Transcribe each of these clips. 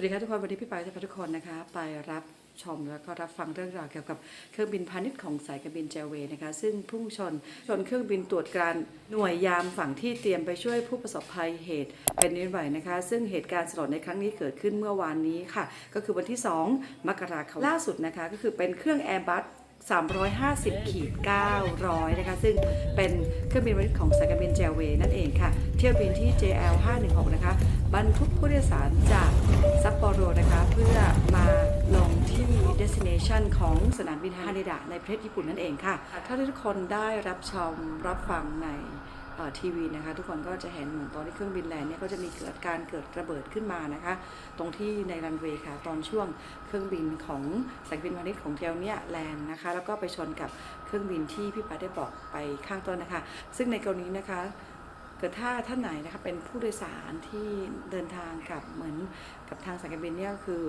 วัสดีค่ะทุกคนวันนี้พี่ปายจะพาทุกคนนะคะ ไปรับชมแล้วก็รับฟังเรื่องราวเกี่ยวกับเครื่องบินพาณิชย์ของสายการบินเจลเวย์นะคะซึ่งพุ่งชนชนเครื่องบินตรวจการหน่วยยามฝั่งที่เตรียมไปช่วยผู้ประสบภัยเหตุแผ่นดินไหวนะคะ ซึ่งเหตุการณ์สลดในครั้งนี้เกิดขึ้นเมื่อวานนี้ค่ะ ก็คือวันที่ 2 มกราคมล่าสุดนะคะ ก็คือเป็นเครื่อง Airbus 350ขีด900นะคะซึ่งเป็นเครื่องบินพาณิชย์ของสายการบินเจลเวย์นั่นเองค่ะ เที่ยวบินที่ JL 516นะคะบรรทุกผู้โดยสารจากซัปโปโรนะคะเพื่อมาลงที่ destination ของสนามบินฮานิดะในประเทศญี่ปุ่นนั่นเองค่ะ ถ้าทุกคนได้รับชมรับฟังใน ทีวีนะคะ ทุกคนก็จะเห็นเหมือนตอนที่เครื่องบินแลนด์เนี่ยก็จะมีเกิดการเกิดระเบิดขึ้นมานะคะ ตรงที่ในรันเวย์ค่ะ ตอนช่วงเครื่องบินของสายการบินพาณิชย์ของเทลเนี่ยแลนด์นะคะ แล้วก็ไปชนกับเครื่องบินที่พี่ปาได้บอกไปข้างต้นนะคะ ซึ่งในกรณีนะคะเกิดถ้าท่านไหนนะคะเป็นผู้โดยสารที่เดินทางกับเหมือนกับทางสายการบินเนี่ยก็คือ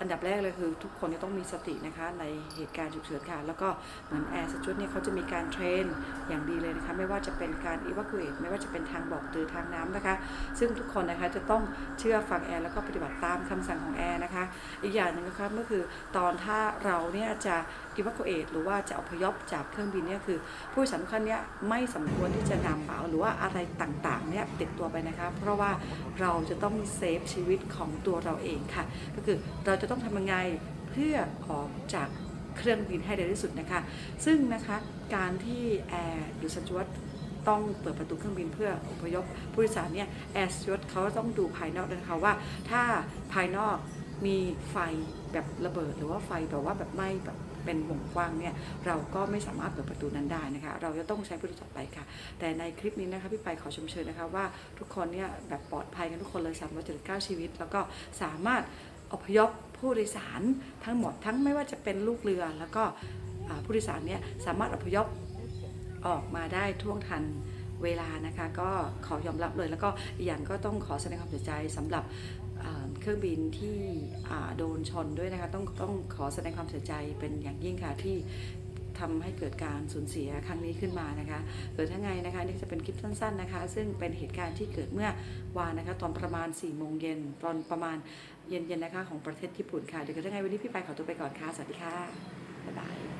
อันดับแรกเลยคือทุกคนจะต้องมีสตินะคะในเหตุการณ์ฉุกเฉินค่ะ แล้วก็เหมือนแอร์สจวตเนี่ยเขาจะมีการเทรนอย่างดีเลยนะคะไม่ว่าจะเป็นการ evacuate ไม่ว่าจะเป็นทางบอกหรือทางน้ำนะคะ ซึ่งทุกคนนะคะจะต้องเชื่อฟังแอร์แล้วก็ปฏิบัติตามคำสั่งของแอร์นะคะ อีกอย่างหนึ่งนะคะก็คือตอนถ้าเราเนี่ยจะ evacuate หรือว่าจะอพยพจากเครื่องบินเนี่ยคือ ผู้สำคัญเนี่ยไม่สมควรที่จะนำเป๋าหรือว่าอะไรต่างๆเนี่ยติดตัวไปนะคะ เพราะว่าเราจะต้องเซฟชีวิตของตัวเราเองค่ะ ก็คือเราจะต้องทำยังไงเพื่อออกจากเครื่องบินให้เร็วที่สุดนะคะ ซึ่งนะคะการที่แอร์หรือสจวตต้องเปิดประตูเครื่องบินเพื่ออพยพผู้โดยสารเนี่ยแอร์สจวตเขาต้องดูภายนอกด้วยนะคะว่า ถ้าภายนอกมีไฟแบบระเบิด หรือว่าไฟแบบว่าแบบไหม้แบบเป็นวงกว้างเนี่ยเราก็ไม่สามารถเปิดประตูนั้นได้นะคะ เราจะต้องใช้ประตูต่อไปค่ะ แต่ในคลิปนี้นะคะพี่ไปขอชมเชยนะคะว่าทุกคนเนี่ยแบบปลอดภัยกันทุกคนเลย379ชีวิต แล้วก็สามารถอพยพ ผู้โดยสารทั้งหมดทั้งไม่ว่าจะเป็นลูกเรือ แล้วก็ผู้โดยสารเนี่ยสามารถอพยพออกมาได้ท่วงทันเวลานะคะก็ขอยอมรับเลย แล้วก็อีกอย่างก็ต้องขอแสดงความเสียใจสำหรับเครื่องบินที่โดนชนด้วยนะคะต้องต้องขอแสดงความเสียใจเป็นอย่างยิ่งค่ะที่ ทำให้เกิดการสูญเสียครั้งนี้ขึ้นมานะคะ เกิดทั้งไงนะคะนี่จะเป็นคลิปสั้นๆนะคะ ซึ่งเป็นเหตุการณ์ที่เกิดเมื่อวานนะคะตอนประมาณ4ี่โมงเย็นตอนประมาณเย็นๆนะคะของประเทศญี่ปุ่นค่ะเดี๋ยวเกิดทั้งไงวันนี้พี่ไปขอตัวไปก่อนค่ะสวัสดีค่ะบ๊ายบาย